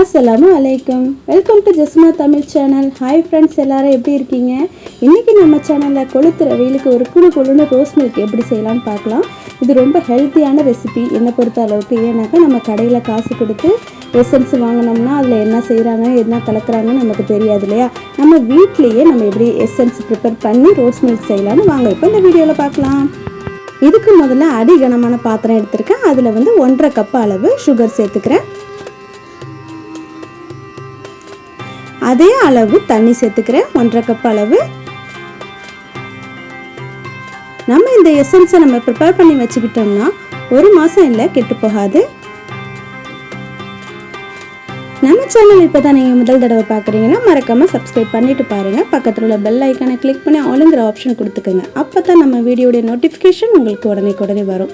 அஸ்லாம் அலைக்கும் welcome to Jasma Tamil channel hi friends எல்லாரும் எப்படி இருக்கீங்க? இன்றைக்கி நம்ம சேனலில் கொளுத்துற வெயிலுக்கு ஒரு குழு குழுன்னு ரோஸ் மில்க் எப்படி செய்யலாம்னு பார்க்கலாம். இது ரொம்ப ஹெல்த்தியான ரெசிபி என்னை பொறுத்த அளவுக்கு ஏன்னாக்கா நம்ம கடையில் காசு கொடுத்து எசன்ஸ் வாங்கினோம்னா அதில் என்ன செய்கிறாங்க என்ன கலக்குறாங்கன்னு நமக்கு தெரியாது இல்லையா? நம்ம வீட்லேயே நம்ம எப்படி எசன்ஸ் ப்ரிப்பேர் பண்ணி ரோஸ் மில்க் செய்யலாம்னு வாங்க. இப்போ இந்த வீடியோவில் பார்க்கலாம். இதுக்கு முதல்ல அடி கனமான பாத்திரம் எடுத்திருக்கேன். அதில் வந்து ஒன்றரை கப் அளவு சுகர் சேர்த்துக்கிறேன். அதே அளவு தண்ணி சேர்த்துக்கிறேன். ஒன்றரை கப் அளவு. நம்ம இந்த எசன்ஸை நம்ம ப்ரிப்பேர் பண்ணி வச்சுக்கிட்டோம்னா ஒரு மாதம் இல்லை கெட்டு போகாது. நம்ம சேனல் இப்போ தான் நீங்கள் முதல் தடவை பார்க்குறீங்கன்னா மறக்காமல் சப்ஸ்கிரைப் பண்ணிட்டு பாருங்கள் பக்கத்தில் உள்ள பெல் ஐக்கானை கிளிக் பண்ணி ஆளுங்கிற ஆப்ஷன் கொடுத்துக்கோங்க. அப்போ தான் நம்ம வீடியோடைய நோட்டிஃபிகேஷன் உங்களுக்கு உடனே உடனே வரும்.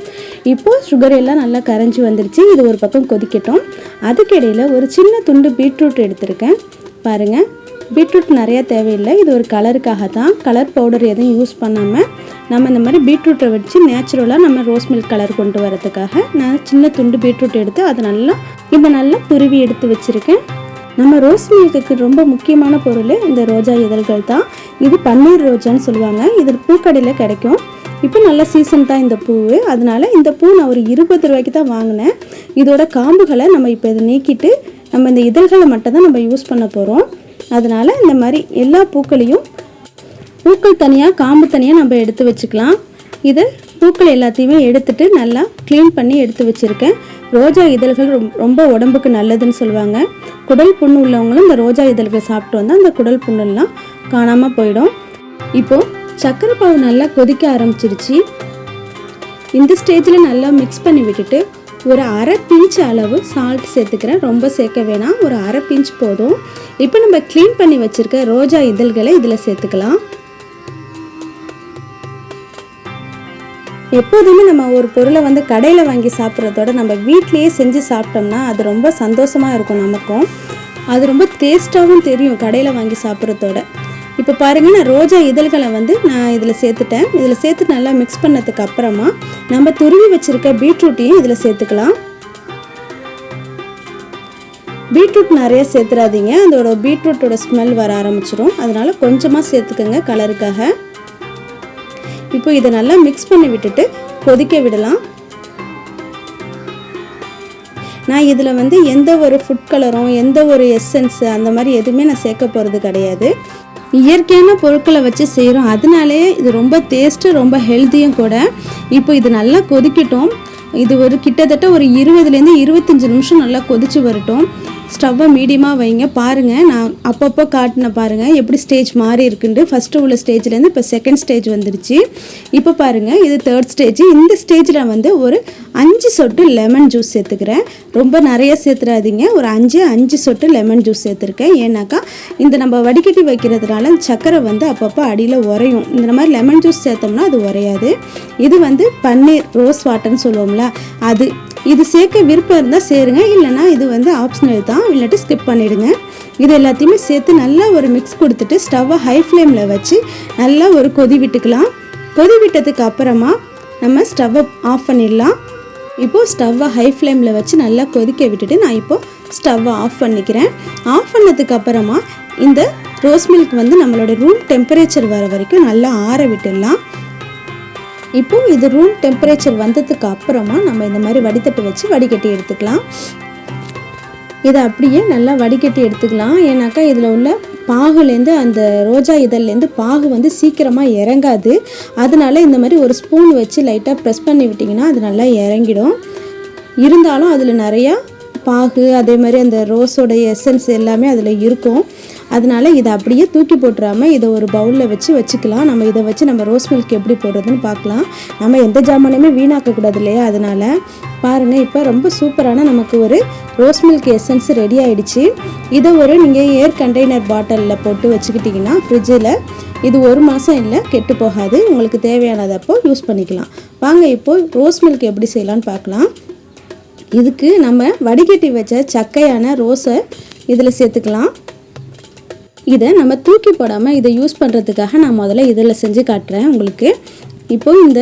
இப்போது சுகர் எல்லாம் நல்லா கரைஞ்சி வந்துருச்சு. இது ஒரு பக்கம் கொதிக்கட்டும். அதுக்கிடையில் ஒரு சின்ன துண்டு பீட்ரூட் எடுத்திருக்கேன். பாருங்கள் பீட்ரூட் நிறையா தேவையில்லை. இது ஒரு கலருக்காக தான் கலர் பவுடர் எதுவும் யூஸ் பண்ணாமல் நம்ம இந்த மாதிரி பீட்ரூட்டை வச்சு நேச்சுரலாக நம்ம ரோஸ் மில்க் கலர் கொண்டு வரதுக்காக நான் சின்ன துண்டு பீட்ரூட் எடுத்து அதை நல்லா இதை நல்லா துருவி எடுத்து வச்சுருக்கேன். நம்ம ரோஸ் மில்க்குக்கு ரொம்ப முக்கியமான பொருள் இந்த ரோஜா இதழ்கள் தான். இது பன்னீர் ரோஜான்னு சொல்லுவாங்க. இது பூக்கடையில் கிடைக்கும். இப்போ நல்ல சீசன் தான் இந்த பூவு. அதனால இந்த பூ நான் ஒரு இருபது ரூபாய்க்கு தான் வாங்கினேன். இதோட காம்புகளை நம்ம இப்போ இதை நீக்கிட்டு நம்ம இந்த இதழ்களை மட்டும் தான் நம்ம யூஸ் பண்ண போகிறோம் அதனால் இந்த மாதிரி எல்லா பூக்களையும் பூக்கள் தனியாக காம்பு தனியாக நம்ம எடுத்து வச்சுக்கலாம். இதை பூக்கள் எல்லாத்தையுமே எடுத்துட்டு நல்லா க்ளீன் பண்ணி எடுத்து வச்சுருக்கேன். ரோஜா இதழ்கள் ரொம் ரொம்ப உடம்புக்கு நல்லதுன்னு சொல்லுவாங்க. குடல் புண்ணு உள்ளவங்களும் இந்த ரோஜா இதழ்கள் சாப்பிட்டு வந்தால் அந்த குடல் புண்ணெல்லாம் காணாமல் போயிடும். இப்போது சர்க்கரை பாவு நல்லா கொதிக்க ஆரம்பிச்சிருச்சு. இந்த ஸ்டேஜில் நல்லா மிக்ஸ் பண்ணி விட்டுட்டு ஒரு அரை பிஞ்ச் அளவு சால்ட் சேர்த்துக்கிறேன். ரொம்ப சேர்க்க வேணாம். ஒரு அரை பிஞ்ச் போதும். இப்போ நம்ம க்ளீன் பண்ணி வச்சுருக்க ரோஜா இதழ்களை இதில் சேர்த்துக்கலாம். எப்போதுமே நம்ம ஒரு பொருளை வந்து கடையில் வாங்கி சாப்பிட்றதோட நம்ம வீட்லேயே செஞ்சு சாப்பிட்டோம்னா அது ரொம்ப சந்தோஷமாக இருக்கும் நமக்கும். அது ரொம்ப டேஸ்ட்டாகவும் தெரியும் கடையில் வாங்கி சாப்பிட்றதோட. இப்போ பாருங்கள் நான் ரோஜா இதழ்களை வந்து நான் இதில் சேர்த்துட்டேன். இதில் சேர்த்து நல்லா மிக்ஸ் பண்ணதுக்கு அப்புறமா நம்ம துருவி வச்சுருக்க பீட்ரூட்டையும் இதில் சேர்த்துக்கலாம். பீட்ரூட் நிறைய சேர்த்துறாதீங்க. அதோட பீட்ரூட்டோட ஸ்மெல் வர ஆரம்பிச்சிடும் அதனால் கொஞ்சமாக சேர்த்துக்கோங்க கலருக்காக. இப்போ இதை நல்லா மிக்ஸ் பண்ணி விட்டுட்டு கொதிக்க விடலாம். நான் இதில் வந்து எந்த ஒரு ஃபுட் கலரும் எந்த ஒரு எசன்ஸு அந்த மாதிரி எதுவுமே நான் சேர்க்க போகிறது கிடையாது. இயற்கையான பொருட்களை வச்சு செய்கிறோம் அதனாலே இது ரொம்ப டேஸ்ட்டு ரொம்ப ஹெல்த்தியும் கூட. இப்போ இது நல்லா கொதிக்கட்டும். இது ஒரு கிட்டத்தட்ட ஒரு இருபதுலேருந்து இருபத்தஞ்சி நிமிஷம் நல்லா கொதிச்சு வரட்டும். ஸ்டவ்வை மீடியமாக வைங்க. பாருங்கள் நான் அப்பப்போ காட்டின பாருங்கள் எப்படி ஸ்டேஜ் மாறி இருக்குன்ட்டு ஃபஸ்ட்டு உள்ள ஸ்டேஜ்லேருந்து இப்போ செகண்ட் ஸ்டேஜ் வந்துருச்சு. இப்போ பாருங்கள் இது தேர்ட் ஸ்டேஜ் இந்த ஸ்டேஜில் வந்து ஒரு அஞ்சு சொட்டு லெமன் ஜூஸ் சேர்த்துக்கிறேன். ரொம்ப நிறைய சேர்த்துறாதீங்க. ஒரு அஞ்சு அஞ்சு சொட்டு லெமன் ஜூஸ் சேர்த்துருக்கேன். ஏன்னாக்கா இந்த நம்ம வடிகட்டி வைக்கிறதுனால சர்க்கரை வந்து அப்பப்போ அடியில் உரையும் இந்த மாதிரி லெமன் ஜூஸ் சேர்த்தோம்னா அது உரையாது இது வந்து பன்னீர் ரோஸ் வாட்டர்னு சொல்லுவோம்ல அது இது சேர்க்க விருப்பம் இருந்தால் சேருங்க இல்லைனா இது வந்து ஆப்ஷனல் தான். இல்லாட்டி ஸ்கிப் பண்ணிவிடுங்க இது எல்லாத்தையுமே சேர்த்து நல்லா ஒரு மிக்ஸ் கொடுத்துட்டு ஸ்டவ்வை ஹை ஃப்ளேமில் வச்சு நல்லா ஒரு கொதி விட்டுக்கலாம். கொதி விட்டதுக்கு அப்புறமா நம்ம ஸ்டவ்வை ஆஃப் பண்ணிடலாம். இப்போது ஸ்டவ்வை ஹை ஃப்ளேமில் வச்சு நல்லா கொதிக்க விட்டுட்டு நான் இப்போது ஸ்டவ்வை ஆஃப் பண்ணிக்கிறேன். ஆஃப் பண்ணதுக்கு அப்புறமா இந்த ரோஸ் மில்க் வந்து நம்மளோட ரூம் டெம்பரேச்சர் வர வரைக்கும் நல்லா ஆற விட்டுடலாம். இப்போ இது ரூம் டெம்பரேச்சர் வந்ததுக்கு அப்புறமா நம்ம இந்த மாதிரி வடித்தட்டு வச்சு வடிகட்டி எடுத்துக்கலாம். இதை அப்படியே நல்லா வடிகட்டி எடுத்துக்கலாம். ஏன்னாக்கா இதில் உள்ள பாகுலேருந்து அந்த ரோஜா இதழ்லேருந்து பாகு வந்து சீக்கிரமாக இறங்காது. அதனால இந்த மாதிரி ஒரு ஸ்பூன் வச்சு லைட்டாக ப்ரெஸ் பண்ணி விட்டிங்கன்னா அது நல்லா இறங்கிடும். இருந்தாலும் அதில் நிறையா பாகு அதே மாதிரி அந்த ரோஸோடைய எசன்ஸ் எல்லாமே அதில் இருக்கும். அதனால இதை அப்படியே தூக்கி போட்டுறாமல் இதை ஒரு பவுலில் வச்சு வச்சுக்கலாம். நம்ம இதை வச்சு நம்ம ரோஸ் மில்க் எப்படி போடுறதுன்னு பார்க்கலாம். நம்ம எந்த ஜாமானையுமே வீணாக்கக்கூடாது இல்லையா? அதனால் பாருங்கள் இப்போ ரொம்ப சூப்பரான நமக்கு ஒரு ரோஸ் மில்க் எசன்ஸ் ரெடி ஆகிடுச்சு இதை ஒரு நீங்கள் ஏர் கண்டெய்னர் பாட்டிலில் போட்டு வச்சுக்கிட்டிங்கன்னா ஃப்ரிட்ஜில் இது ஒரு மாதம் இல்லை கெட்டு போகாது. உங்களுக்கு தேவையானதப்போ யூஸ் பண்ணிக்கலாம். வாங்க இப்போது ரோஸ் மில்க் எப்படி செய்யலான்னு பார்க்கலாம். இதுக்கு நம்ம வடிகட்டி வச்ச சக்கையான ரோஸை இதில் சேர்த்துக்கலாம். இதை நம்ம தூக்கி போடாமல் இதை யூஸ் பண்ணுறதுக்காக நான் முதல்ல இதில் செஞ்சு காட்டுறேன் உங்களுக்கு. இப்போ இந்த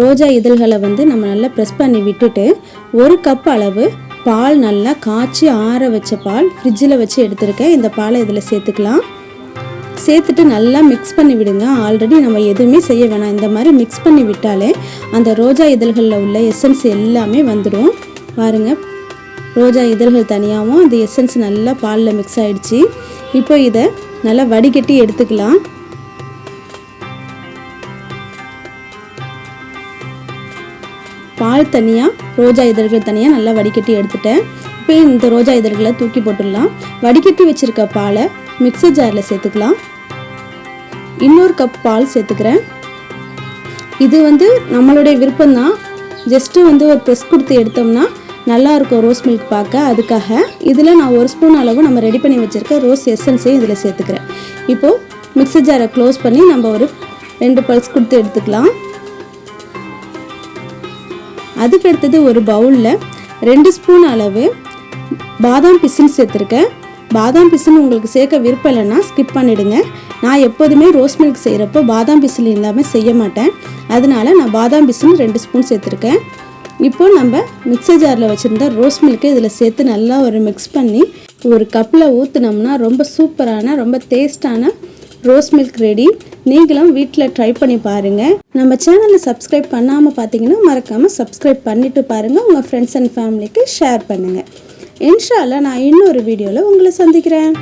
ரோஜா இதழ்களை வந்து நம்ம நல்லா ப்ரெஸ் பண்ணி விட்டுட்டு ஒரு கப் அளவு பால் நல்லா காய்ச்சி ஆற வச்ச பால் ஃப்ரிட்ஜில் வச்சு எடுத்திருக்கேன். இந்த பாலை இதில் சேர்த்துக்கலாம். சேர்த்துட்டு நல்லா மிக்ஸ் பண்ணி விடுங்க. ஆல்ரெடி நம்ம எதுவுமே செய்ய வேணாம். இந்த மாதிரி மிக்ஸ் பண்ணி விட்டாலே அந்த ரோஜா இதழ்களில் உள்ள எசன்ஸ் எல்லாமே வந்துடும். பாருங்கள் ரோஜா இதழ்கள் தனியாகவும் அந்த எசன்ஸ் நல்லா பாலில் மிக்ஸ் ஆயிடுச்சு. இப்போ இதை நல்லா வடிகட்டி எடுத்துக்கலாம். பால் தனியாக ரோஜா இதழ்கள் தனியாக நல்லா வடிகட்டி எடுத்துட்டேன். இப்போ இந்த ரோஜா இதழ்களை தூக்கி போட்டுடலாம். வடிகட்டி வச்சுருக்க பாலை மிக்சி ஜாரில் சேர்த்துக்கலாம். இன்னொரு கப் பால் சேர்த்துக்கிறேன். இது வந்து நம்மளுடைய விருப்பம்தான். ஜஸ்ட்டு வந்து ஒரு ப்ரெஸ் கொடுத்து எடுத்தோம்னா நல்லா இருக்கும் ரோஸ் மில்க் பார்க்க. அதுக்காக இதில் நான் ஒரு ஸ்பூன் அளவு நம்ம ரெடி பண்ணி வச்சுருக்க ரோஸ் எசன்ஸையும் இதில் சேர்த்துக்கிறேன். இப்போது மிக்சர் ஜாரை க்ளோஸ் பண்ணி நம்ம ஒரு ரெண்டு பல்ஸ் கொடுத்து எடுத்துக்கலாம். அதுக்கு அடுத்தது ஒரு பவுலில் ரெண்டு ஸ்பூன் அளவு பாதாம் பிசின் சேர்த்துருக்கேன். பாதாம் பிசின் உங்களுக்கு சேர்க்க விருப்பம் இல்லைன்னா ஸ்கிப் பண்ணிவிடுங்க நான் எப்போதுமே ரோஸ் மில்க் செய்கிறப்போ பாதாம் பிசின் இல்லாமல் செய்ய மாட்டேன். அதனால நான் பாதாம் பிசின் ரெண்டு ஸ்பூன் சேர்த்துருக்கேன். இப்போ நம்ம மிக்சர் ஜாரில் வச்சுருந்த ரோஸ் மில்க்கு இதில் சேர்த்து நல்லா ஒரு மிக்ஸ் பண்ணி ஒரு கப்பில் ஊற்றுனோம்னா ரொம்ப சூப்பரான ரொம்ப டேஸ்டான ரோஸ் மில்க் ரெடி நீங்களும் வீட்டில் ட்ரை பண்ணி பாருங்கள் நம்ம சேனலை சப்ஸ்கிரைப் பண்ணாமல் பார்த்தீங்கன்னா மறக்காமல் சப்ஸ்கிரைப் பண்ணிவிட்டு பாருங்கள் உங்கள் ஃப்ரெண்ட்ஸ் அண்ட் ஃபேமிலிக்கு ஷேர் பண்ணுங்கள் இன்ஷால்லா நான் இன்னொரு வீடியோவில் உங்களை சந்திக்கிறேன்.